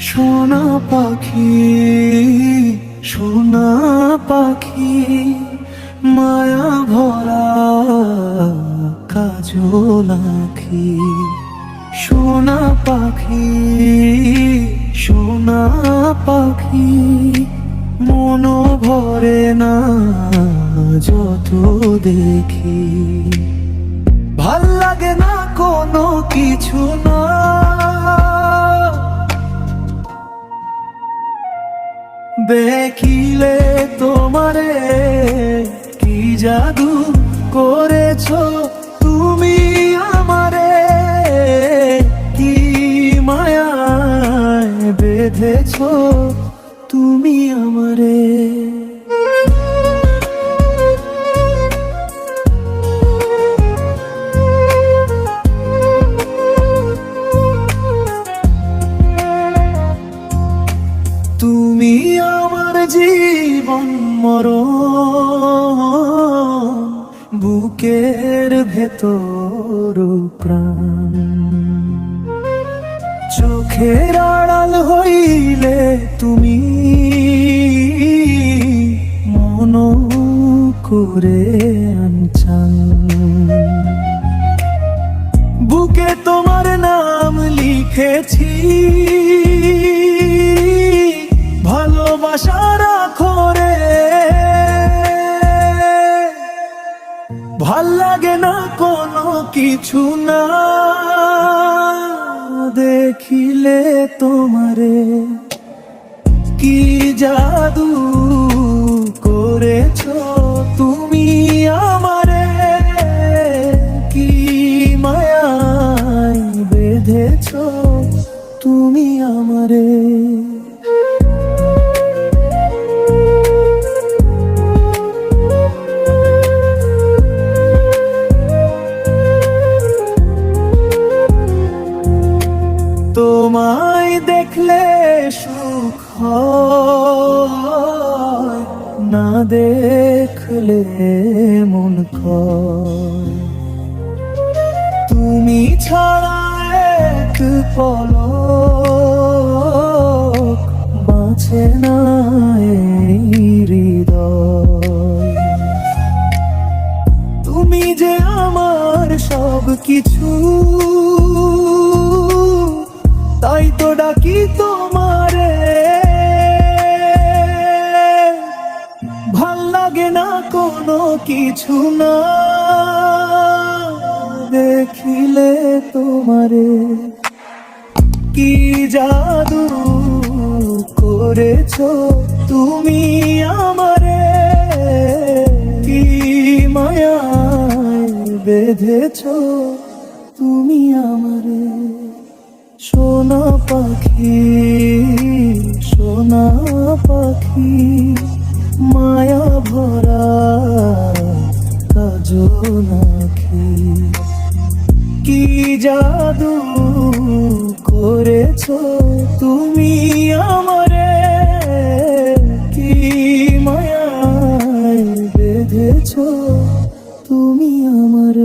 সোনা পাখি সোনা পাখি, মায়া ভরা কাজল আখি। সোনা পাখি সোনা পাখি, মন ভরে না যত দেখি। ভালো লাগে না কোনো কিছু না। দেখিলে তোমারে কি জাদু করেছ তুমি আমারে? কি মায়া বেঁধেছ তুমি আমারে? তুমি আমার জীবন মরণ, বুকের ভেতর প্রাণ। চোখের আড়াল হইলে তুমি মন করে আনছান। বুকে তোমার নাম লিখেছি ভালোবাসার রে। ভালো লাগে না কোনো কিছু না। দেখিলে তোমারে কি জাদু করেছ? দেখলে সুখ না দেখলে মন তুমি ছাড়া এক পলক বাঁচে না হৃদয়। তুমি যে আমার সব কিছু লাগে না কোনো কিছু না। দেখিলে তোমারে। কি জাদু করেছ তুমি আমারে? কি মায়ায় বেঁধেছো তুমি আমারে? সোনা পাখি সোনা পাখি। মায়া ভরা কাজল আখি কি জাদু করেছ তুমি আমারে? কি মায়ায় বেঁধেছো তুমি আমার?